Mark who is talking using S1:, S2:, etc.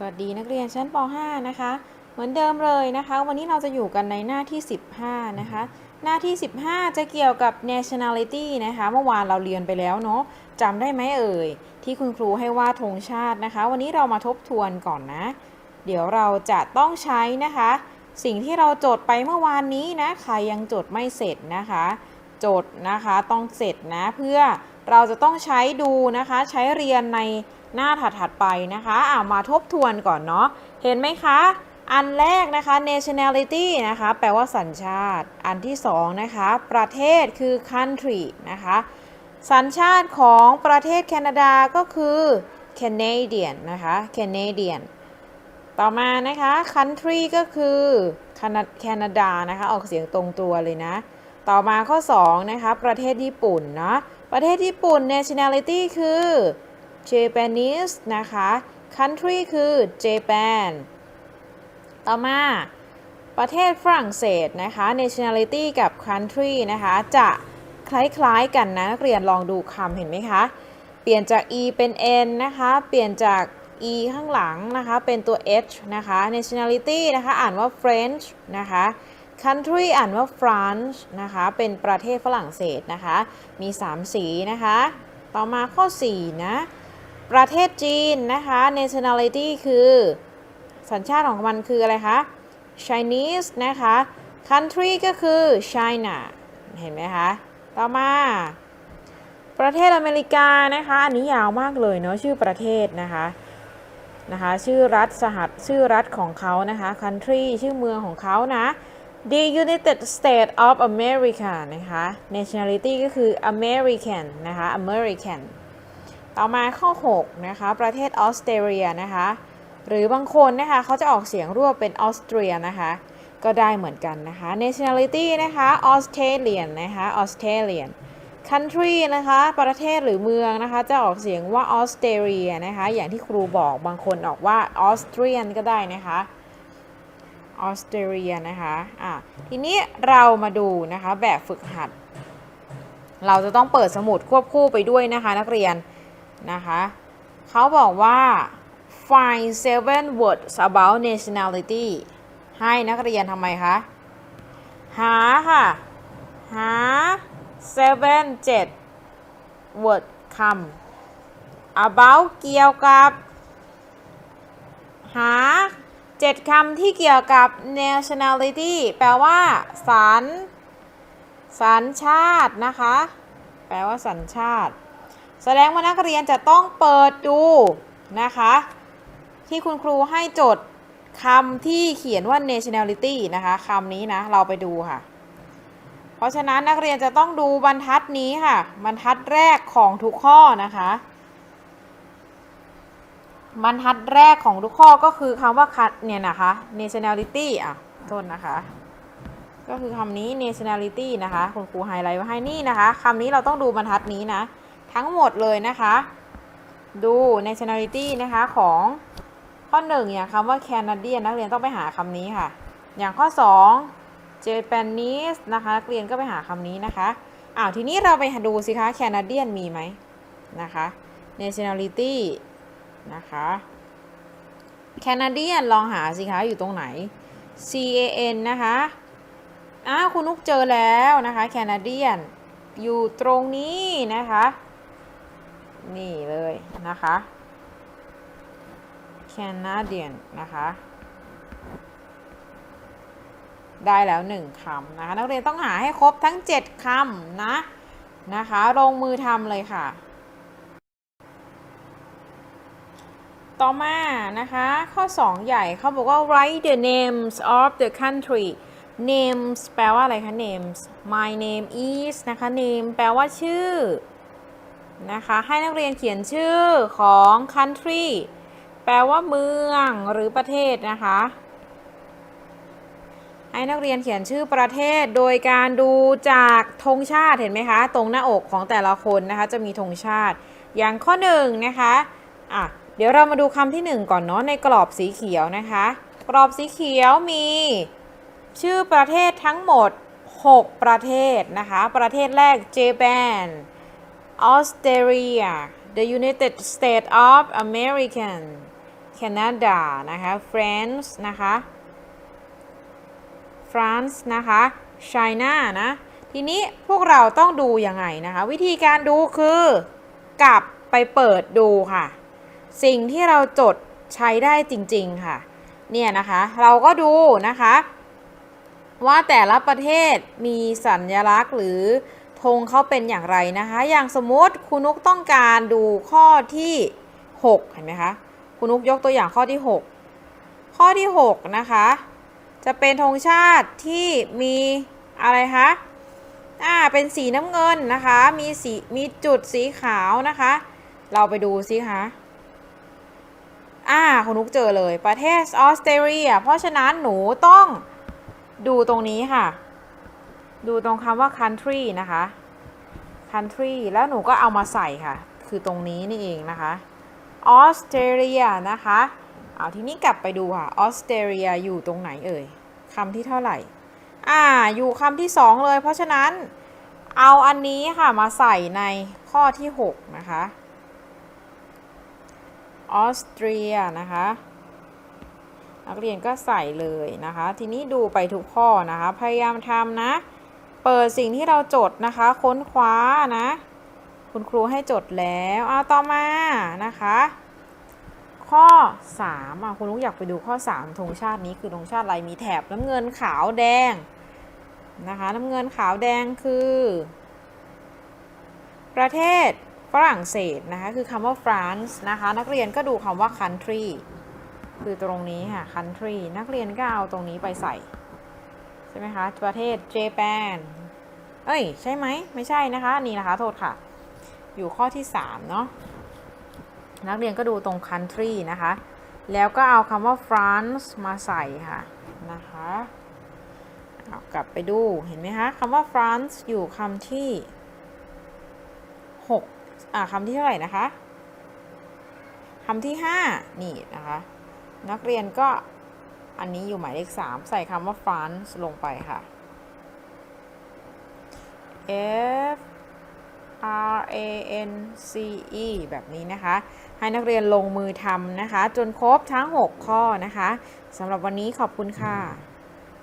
S1: สวัสดีนักเรียนชั้นป .5 นะคะ เหมือนเดิมเลยนะคะ วันนี้เราจะอยู่กันในหน้าที่ 15 นะคะ หน้าที่ 15 จะเกี่ยวกับ nationality นะคะ เมื่อวานเราเรียนไปแล้วเนาะจำได้ไหมเอ่ย ที่คุณครูให้วาดธงชาตินะคะ วันนี้เรามาทบทวนก่อนนะ เดี๋ยวเราจะต้องใช้นะคะ สิ่งที่เราจดไปเมื่อวานนี้นะ ใครยังจดไม่เสร็จนะคะ จดนะคะต้องเสร็จนะเพื่อ เราจะต้องใช้ดูนะคะใช้เรียนในหน้าถัดๆไปนะคะอ่ามาทบทวนก่อนเนาะเห็นไหมคะ อันแรกนะคะ nationality นะคะ แปลว่าสัญชาติ อันที่สองนะคะ ประเทศคือ country นะคะ สัญชาติของประเทศแคนาดาก็คือ Canadian นะคะ Canadian ต่อมานะคะ country ก็คือแคนาดานะคะ ออกเสียงตรงตัวเลยนะ ต่อมาข้อ 2 นะคะ ประเทศญี่ปุ่นเนาะ ประเทศญี่ปุ่น nationality คือ Japanese นะคะ country คือ Japan ต่อมาประเทศฝรั่งเศสนะคะ nationality กับ country นะคะ จะคล้ายๆกันนะนักเรียนลองดูคำเห็นไหมคะ เปลี่ยนจาก e เป็น n นะคะ เปลี่ยนจาก e ข้างหลังนะคะ เป็นตัว h นะคะ nationality นะคะ อ่านว่า French นะคะ country อ่านว่า France นะคะ เป็นประเทศฝรั่งเศสนะคะ มี 3 สีนะคะ ต่อมาข้อ 4 นะ ประเทศจีนนะคะ nationality คือ สัญชาติของมันคืออะไรคะ Chinese นะคะ country ก็คือ China เห็นไหมคะ ต่อมา ประเทศอเมริกานะคะ อันนี้ยาวมากเลยเนาะชื่อประเทศนะคะนะคะชื่อรัฐสหัสชื่อรัฐของเขานะคะ country ชื่อเมืองของเขานะ The United States of America นะคะ nationality ก็คือ American นะคะ American ต่อมาข้อ 6 นะคะ ประเทศออสเตรเลียนะคะ หรือบางคนนะคะเขาจะออกเสียงรวบเป็นออสเตรียนะคะ ก็ได้เหมือนกันนะคะ nationality นะคะ Australian นะคะ Australian country นะคะ ประเทศหรือเมืองนะคะ จะออกเสียงว่าออสเตรเลียนะคะ อย่างที่ครูบอกบางคนออกว่าออสเตรียนก็ได้นะคะ ออสเตรเลียนะคะอะทีนี้เรามาดูนะคะแบบฝึกหัด เราจะต้องเปิดสมุดควบคู่ไปด้วยนะคะนักเรียนนะคะเขาบอกว่า find seven words about nationality ให้นักเรียนทำไมคะ หาค่ะ หา seven เจ็ด word คำ about เกี่ยวกับ หา เจ็ดคำที่เกี่ยวกับ nationality แปลว่าสัญสัญชาตินะคะ แปลว่าสัญชาติ แสดงว่านักเรียนจะต้องเปิดดูนะคะ ที่คุณครูให้จดคำที่เขียนว่า nationality นะคะคำนี้นะ เราไปดูค่ะ เพราะฉะนั้นนักเรียนจะต้องดูบรรทัดนี้ค่ะ บรรทัดแรกของทุกข้อนะคะ บรรทัดแรกของทุกข้อก็คือคำว่าคัดเนี่ยนะคะ nationality อะโทษนะคะ ก็คือคำนี้ nationality นะคะ คุณครูไฮไลท์ไว้ให้นี่นะคะคำนี้เราต้องดูบรรทัดนี้นะ ทั้งหมดเลยนะคะ ดู nationality นะคะของข้อ 1 อย่างคำว่า Canadian นักเรียนต้องไปหาคำนี้ค่ะ อย่างข้อ 2 Japanese นะคะนักเรียนก็ไปหาคำนี้นะคะอ้าวทีนี้เราไปดูสิคะ Canadian มีไหมนะคะ nationality นะคะ Canadian ลองหาสิคะอยู่ตรงไหน C A N นะคะอ้าวคุณนุกเจอแล้วนะคะ Canadian อยู่ตรงนี้นะคะ นี่เลยนะคะ Canadian นะคะได้แล้วหนึ่งคำนะคะ นักเรียนต้องหาให้ครบทั้ง 7คำนะนะคะ ลงมือทำเลยค่ะ ต่อมานะคะ ข้อ 2 ใหญ่เขาบอกว่า write the names of the country names แปลว่าอะไรคะ names my name is นะคะ name แปลว่าชื่อนะคะ ให้นักเรียนเขียนชื่อของ country แปลว่าเมืองหรือประเทศนะคะ ให้นักเรียนเขียนชื่อประเทศโดยการดูจากธงชาติเห็นไหมคะ ตรงหน้าอกของแต่ละคนนะคะ จะมีธงชาติ อย่างข้อหนึ่งนะคะ อะ เดี๋ยวเรามาดูคำที่หนึ่งก่อนเนาะในกรอบสีเขียวนะคะ กรอบสีเขียวมี ชื่อประเทศทั้งหมด 6 ประเทศนะคะ ประเทศแรก Japan Australia the United States of America Canada นะคะ France นะคะ France นะคะ China นะ ทีนี้พวกเราต้องดูยังไงนะคะ วิธีการดูคือกลับไปเปิดดูค่ะ สิ่งที่เราจดใช้ได้จริง ๆ ค่ะ เนี่ยนะคะ เราก็ดูนะคะ ว่าแต่ละประเทศมีสัญลักษณ์หรือธงเขาเป็นอย่างไรนะคะ อย่างสมมติคุณนุกต้องการดูข้อที่ 6 เห็นไหมคะ คุณนุกยกตัวอย่างข้อที่ 6 ข้อที่ 6 นะคะ จะเป็นธงชาติที่มีอะไรคะ อ่า เป็นสีน้ำเงินนะคะ มีสี มีจุดสีขาวนะคะ เราไปดูสิคะ อ่าคุณนุกเจอเลยประเทศออสเตรเลีย เพราะฉะนั้นหนูต้องดูตรงนี้ค่ะ ดูตรงคำว่า country นะคะ country แล้วหนูก็เอามาใส่ค่ะ คือตรงนี้นี่เองนะคะออสเตรเลียนะคะ เอาทีนี้กลับไปดูค่ะออสเตรเลียอยู่ตรงไหนเอ่ยคำที่เท่าไหร่ อ่า อยู่คำที่สองเลย เพราะฉะนั้นเอาอันนี้ค่ะมาใส่ในข้อที่ 6 นะคะ ออสเตรียนะคะนักเรียนก็ใส่เลยนะคะ ทีนี้ดูไปทุกข้อนะคะ พยายามทำนะ เปิดสิ่งที่เราจดนะคะ ค้นคว้านะ คุณครูให้จดแล้วเอาต่อมานะคะ ข้อ3อะคุณลูกอยากไปดูข้อ3ธงชาตินี้คือธงชาติอะไรมีแถบน้ำเงินขาวแดงนะคะ น้ำเงินขาวแดงคือ ประเทศ รั่งเศสนะคะคือคำว่า France นะคะนักเรียนก็ดูคำว่า country คือตรงนี้ค่ะ country นักเรียนก็เอาตรงนี้ไปใส่ ใช่ไหมคะ ประเทศเจแปนเอ้ย ใช่ไหม ไม่ใช่นะคะ นี่นะคะ โทษค่ะ อยู่ข้อที่ 3 เนาะนักเรียนก็ดูตรง country นะคะ แล้วก็เอาคำว่า France มาใส่ค่ะ นะคะเอากลับไปดูเห็นไหมคะคำว่า France อยู่คำที่ 6 อ่าคำที่เท่าไหร่นะคะคำที่5นี่นะคะ นักเรียนก็อันนี้อยู่หมายเลข3ใส่คำว่า France ลงไปค่ะ F R A N C E แบบนี้นะคะ ให้นักเรียนลงมือทำนะคะ จนครบทั้ง 6 ข้อนะคะสำหรับวันนี้ขอบคุณค่ะ